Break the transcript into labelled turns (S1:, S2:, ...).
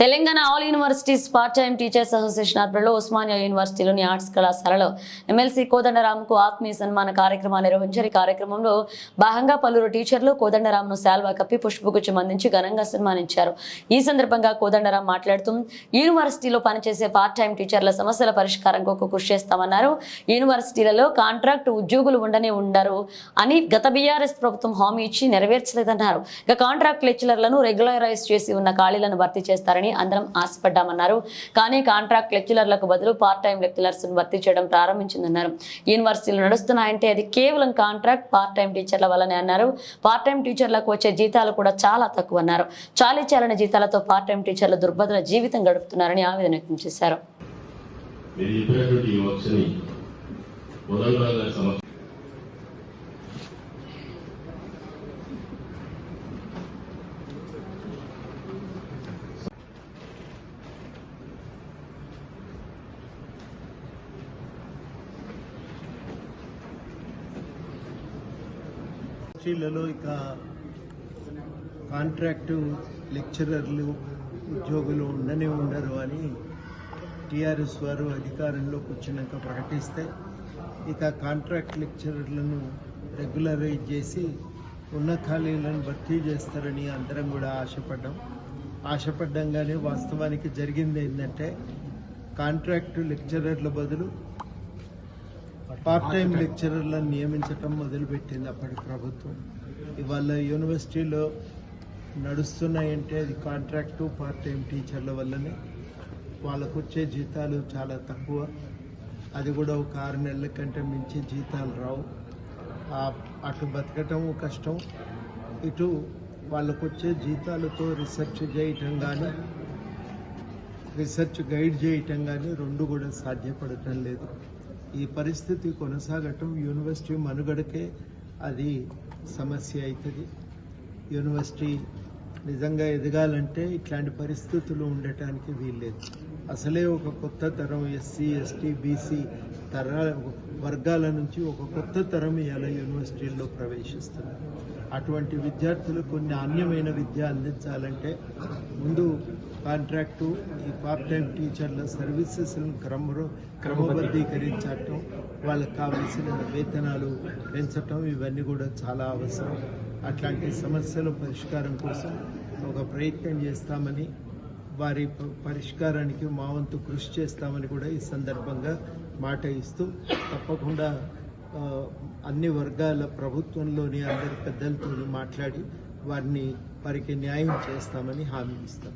S1: Telangana all universities part time teachers association ఆధ్వర్యంలో ఉస్మానియా యూనివర్సిటీలోని arts కళాశాలలో ఎమ్మెల్సీ కోదండరామ్కు ఆత్మీయ సన్మాన కార్యక్రమాలు నిర్వహించారు. ఈ కార్యక్రమంలో భాగంగా పలువురు టీచర్లు కోదండరామ్ను శాల్వా కప్పి పుష్పగుచ్చం అందించి ఘనంగా సన్మానించారు. ఈ సందర్భంగా కోదండరాం మాట్లాడుతూ యూనివర్సిటీలో పనిచేసే పార్ట్ టైం టీచర్ల సమస్యల పరిష్కారం కొరకు కృషి చేస్తామన్నారు. యూనివర్సిటీలలో కాంట్రాక్ట్ ఉద్యోగులు ఉండనే ఉండరు అని గత బీఆర్ఎస్ ప్రభుత్వం హామీ ఇచ్చి నెరవేర్చలేదన్నారు. ఇక కాంట్రాక్ట్ లెక్చరర్లను రెగ్యులరైజ్ చేసి ఉన్న ఖాళీలను భర్తీ చేస్తారని అందరం ఆశపడ్డామన్నారు. కానీ కాంట్రాక్ట్ లెక్చరర్లకు బదులు పార్ట్ టైం లెక్చరర్స్ భర్తీ చేయడం ప్రారంభించిందన్నారు. యూనివర్సిటీలు నడుస్తున్నాయంటే అది కేవలం కాంట్రాక్ట్ పార్ట్ టైం టీచర్ల వల్లనే అన్నారు. పార్ట్ టైం టీచర్లకు వచ్చే జీతాలు కూడా చాలా తక్కువ అన్నారు చాలీ చాలని జీతాలతో పార్ట్ టైం టీచర్లు దుర్భద్ర జీవితం గడుపుతున్నారని ఆవేదన వ్యక్తం చేశారు.
S2: మీరు చెప్పినటువంటి ఈ వర్క్స్ని
S3: ఇండస్ట్రీలలో ఇక కాంట్రాక్టు లెక్చరర్లు ఉద్యోగులు ఉండనే ఉండరు అని టీఆర్ఎస్ వారు అధికారంలోకి వచ్చినాక ప్రకటిస్తే ఇక కాంట్రాక్ట్ లెక్చరర్లను రెగ్యులరైజ్ చేసి ఉన్న ఖాళీలను భర్తీ చేస్తారని అందరం కూడా ఆశపడ్డాం. ఆశపడ్డంగానే వాస్తవానికి జరిగింది ఏంటంటే కాంట్రాక్టు లెక్చరర్ల బదులు పార్ట్ టైం లెక్చరర్లను నియమించటం మొదలుపెట్టింది అప్పటి ప్రభుత్వం. ఇవాళ యూనివర్సిటీలో నడుస్తున్నాయంటే అది కాంట్రాక్టు పార్ట్ టైం టీచర్ల వల్లనే. వాళ్ళకు వచ్చే జీతాలు చాలా తక్కువ. అది కూడా ఒక ఆరు నెలల కంటే మించి జీతాలు రావు. అటు బతకటం కష్టం. ఇటు వాళ్ళకు వచ్చే జీతాలతో రీసెర్చ్ చేయటం కానీ రీసెర్చ్ గైడ్ చేయటం కానీ రెండు కూడా సాధ్యపడటం లేదు. ఈ పరిస్థితి కొనసాగటం యూనివర్సిటీ మనుగడకే అది సమస్య అవుతుంది. యూనివర్సిటీ నిజంగా ఎదగాలంటే ఇట్లాంటి పరిస్థితులు ఉండటానికి వీల్లేదు. అసలే ఒక కొత్త తరం ఎస్సీ ఎస్టీ బీసీ తర వర్గాల నుంచి ఒక కొత్త తరం ఇవాళ యూనివర్సిటీల్లో ప్రవేశిస్తున్నారు అటువంటి విద్యార్థులు కొన్ని నాణ్యమైన విద్య అందించాలంటే ముందు కాంట్రాక్టు ఈ పార్ట్ టైం టీచర్ల సర్వీసెస్ను క్రమ క్రమబద్ధీకరించటం వాళ్ళకి కావలసిన వేతనాలు పెంచటం ఇవన్నీ కూడా చాలా అవసరం. అట్లాంటి సమస్యల పరిష్కారం కోసం ఒక ప్రయత్నం చేస్తామని వారి పరిష్కారానికి మా వంతు కృషి చేస్తామని కూడా ఈ సందర్భంగా మాట ఇస్తూ తప్పకుండా అన్ని వర్గాల ప్రభుత్వంలోని అందరి పెద్దలతో మాట్లాడి వారిని వారికి న్యాయం చేస్తామని హామీ ఇస్తాం.